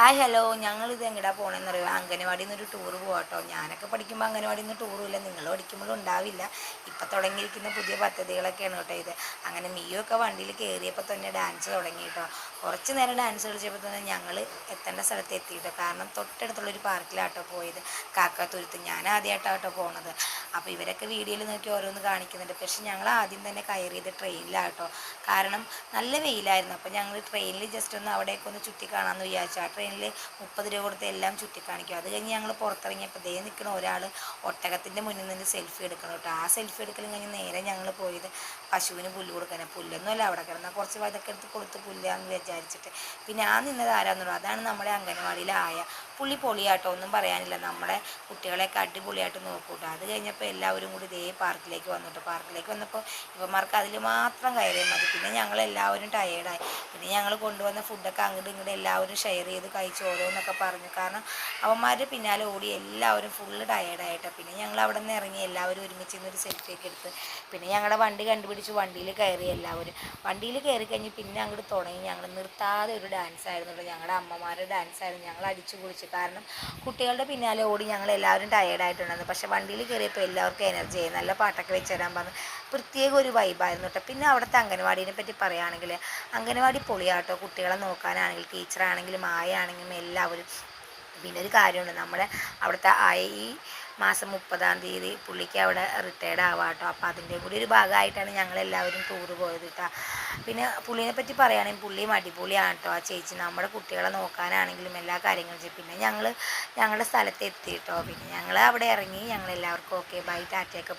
Hi hello. ഞങ്ങളിത് എങ്ങടാ പോകണമെന്ന് അറിയുമോ അംഗനവാടിയിൽ നിന്ന് ഒരു ടൂർ പോകാട്ടോ ഞാനൊക്കെ പഠിക്കുമ്പോൾ അംഗനവാടിയിൽ നിന്ന് ടൂറുമില്ല നിങ്ങൾ പഠിക്കുമ്പോഴും ഉണ്ടാവില്ല. ഇപ്പം തുടങ്ങിയിരിക്കുന്ന പുതിയ പദ്ധതികളൊക്കെയാണ് കേട്ടോ ഇത്. അങ്ങനെ മിയൊക്കെ വണ്ടിയിൽ കയറിയപ്പോൾ തന്നെ ഡാൻസ് തുടങ്ങി കേട്ടോ. കുറച്ച് നേരം ഡാൻസ് കളിച്ചപ്പോൾ തന്നെ ഞങ്ങൾ എത്തേണ്ട സ്ഥലത്ത് എത്തി കേട്ടോ. കാരണം തൊട്ടടുത്തുള്ളൊരു പാർക്കിലാട്ടോ പോയത്. കാക്കാത്തുരുത്ത് ഞാൻ ആദ്യമായിട്ടാട്ടോ പോണത്. അപ്പോൾ ഇവരൊക്കെ വീഡിയോയിൽ നോക്കി ഓരോന്ന് കാണിക്കുന്നുണ്ട്. പക്ഷെ ഞങ്ങൾ ആദ്യം തന്നെ കയറിയത് ട്രെയിനിലാട്ടോ കാരണം നല്ല വെയിലായിരുന്നു. അപ്പോൾ ഞങ്ങൾ ട്രെയിനിൽ ജസ്റ്റ് ഒന്ന് അവിടേക്കൊന്ന് ചുറ്റി കാണാമെന്ന് വിചാരിച്ചു. ആ ട്രെയിനിൽ മുപ്പത് രൂപ കൊടുത്ത് എല്ലാം ചുറ്റിക്കാണിക്കും. അത് കഴിഞ്ഞ് ഞങ്ങൾ പുറത്തിറങ്ങിയപ്പോൾ ദേ നിൽക്കുന്ന ഒരാൾ ഒട്ടകത്തിന്റെ മുന്നിൽ നിന്ന് സെൽഫി എടുക്കണം കേട്ടോ. ആ സെൽഫി എടുക്കലും കഴിഞ്ഞ് നേരെ ഞങ്ങൾ പോയത് പശുവിന് പുല്ല് കൊടുക്കാൻ പുല്ലൊന്നുമല്ല അവിടെ കിടന്നാൽ കുറച്ച് വതക്കെ എടുത്ത് കൊടുത്ത് പുല്ലാന്ന് വിചാരിച്ചിട്ട്. പിന്നെ ആ നിന്നത് ആരാന്നുള്ളൂ അതാണ് നമ്മുടെ അംഗനവാടിയിലെ ആയ പുള്ളി പൊളിയാട്ടോ. ഒന്നും പറയാനില്ല. നമ്മുടെ കുട്ടികളെയൊക്കെ അടിപൊളിയായിട്ട് നോക്കൂട്ടോ. അത് കഴിഞ്ഞപ്പോൾ എല്ലാവരും കൂടി ഇതേ പാർക്കിലേക്ക് വന്നിട്ട് പാർക്കിലേക്ക് വന്നപ്പോൾ ഇവന്മാർക്ക് അതിൽ മാത്രം കയറിയാൽ മതി. പിന്നെ ഞങ്ങൾ എല്ലാവരും ടയേർഡായി പിന്നെ ഞങ്ങൾ കൊണ്ടുവന്ന ഫുഡൊക്കെ അങ്ങോട്ടും ഇങ്ങോട്ടും എല്ലാവരും ഷെയർ ചെയ്ത് കഴിച്ച് ഓരോന്നൊക്കെ പറഞ്ഞു. കാരണം അവന്മാരുടെ പിന്നാലെ ഓടി എല്ലാവരും ഫുള്ള് ടയേർഡായിട്ട് പിന്നെ ഞങ്ങൾ അവിടെ നിന്ന് ഇറങ്ങി എല്ലാവരും ഒരുമിച്ച് നിന്നൊരു സെൽഫിയൊക്കെ എടുത്ത് പിന്നെ ഞങ്ങളുടെ വണ്ടി കണ്ടുപിടിച്ച് വണ്ടിയിൽ കയറി എല്ലാവരും. വണ്ടിയിൽ കയറി കഴിഞ്ഞ് പിന്നെ അങ്ങോട്ട് തുടങ്ങി. ഞങ്ങൾ നിർത്താതെ ഒരു ഡാൻസ് ആയിരുന്നു ഞങ്ങളുടെ അമ്മമാരുടെ ഡാൻസ് ആയിരുന്നു. ഞങ്ങൾ അടിച്ചു കുളിച്ച് കാരണം കുട്ടികളുടെ പിന്നാലെ ഓടി ഞങ്ങൾ എല്ലാവരും ടയേർഡായിട്ടുണ്ടായിരുന്നു പക്ഷേ വണ്ടിയിൽ കയറിയപ്പോൾ എല്ലാവർക്കും എനർജി ആയി. നല്ല പാട്ടൊക്കെ വെച്ച് തരാൻ പറഞ്ഞു. പ്രത്യേക ഒരു വൈബായിരുന്നു കേട്ടോ പിന്നെ അവിടുത്തെ അംഗനവാടീനെ പറ്റി പറയുകയാണെങ്കിൽ അംഗനവാടി പൊളിയാട്ടോ കുട്ടികളെ നോക്കാനാണെങ്കിൽ ടീച്ചറാണെങ്കിലും ആയാണെങ്കിലും എല്ലാവരും. പിന്നെ ഒരു കാര്യമുണ്ട് നമ്മുടെ അവിടുത്തെ ആയ ഈ മാസം മുപ്പതാം തീയതി പുള്ളിക്ക് അവിടെ റിട്ടയർഡ് ആവാം കേട്ടോ അപ്പോൾ അതിന്റെ കൂടി ഒരു ഭാഗമായിട്ടാണ് ഞങ്ങളെല്ലാവരും ടൂറ് പോയത് കേട്ടോ പിന്നെ പുള്ളിനെ പറ്റി പറയുകയാണെങ്കിൽ പുള്ളിയും അടിപൊളിയാണ് കേട്ടോ ആ ചേച്ചി നമ്മുടെ കുട്ടികളെ നോക്കാനാണെങ്കിലും എല്ലാ കാര്യങ്ങളും ചെയ്യും. പിന്നെ ഞങ്ങൾ ഞങ്ങളുടെ സ്ഥലത്ത് എത്തി കേട്ടോ പിന്നെ ഞങ്ങൾ അവിടെ ഇറങ്ങി ഞങ്ങൾ എല്ലാവർക്കും ഓക്കെ ബൈ ടാറ്റയൊക്കെ